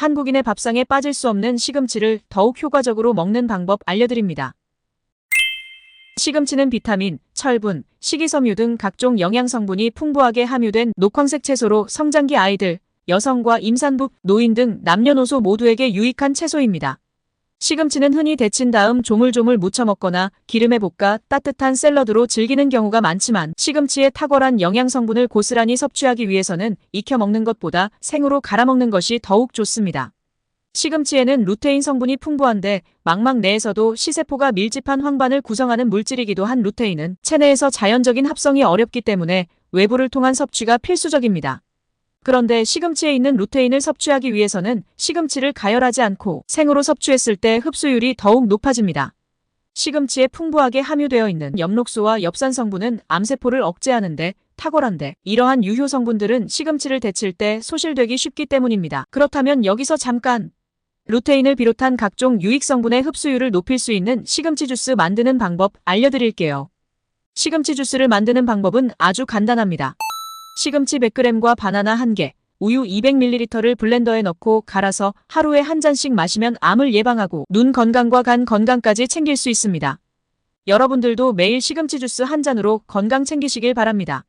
한국인의 밥상에 빠질 수 없는 시금치를 더욱 효과적으로 먹는 방법 알려드립니다. 시금치는 비타민, 철분, 식이섬유 등 각종 영양 성분이 풍부하게 함유된 녹황색 채소로 성장기 아이들, 여성과 임산부, 노인 등 남녀노소 모두에게 유익한 채소입니다. 시금치는 흔히 데친 다음 조물조물 무쳐 먹거나 기름에 볶아 따뜻한 샐러드로 즐기는 경우가 많지만 시금치의 탁월한 영양 성분을 고스란히 섭취하기 위해서는 익혀 먹는 것보다 생으로 갈아 먹는 것이 더욱 좋습니다. 시금치에는 루테인 성분이 풍부한데 망막 내에서도 시세포가 밀집한 황반을 구성하는 물질이기도 한 루테인은 체내에서 자연적인 합성이 어렵기 때문에 외부를 통한 섭취가 필수적입니다. 그런데 시금치에 있는 루테인을 섭취하기 위해서는 시금치를 가열하지 않고 생으로 섭취했을 때 흡수율이 더욱 높아집니다. 시금치에 풍부하게 함유되어 있는 엽록소와 엽산 성분은 암세포를 억제하는데 탁월한데 이러한 유효 성분들은 시금치를 데칠 때 소실되기 쉽기 때문입니다. 그렇다면 여기서 잠깐 루테인을 비롯한 각종 유익 성분의 흡수율을 높일 수 있는 시금치 주스 만드는 방법 알려드릴게요. 시금치 주스를 만드는 방법은 아주 간단합니다. 시금치 100g과 바나나 1개, 우유 200ml를 블렌더에 넣고 갈아서 하루에 한 잔씩 마시면 암을 예방하고 눈 건강과 간 건강까지 챙길 수 있습니다. 여러분들도 매일 시금치 주스 한 잔으로 건강 챙기시길 바랍니다.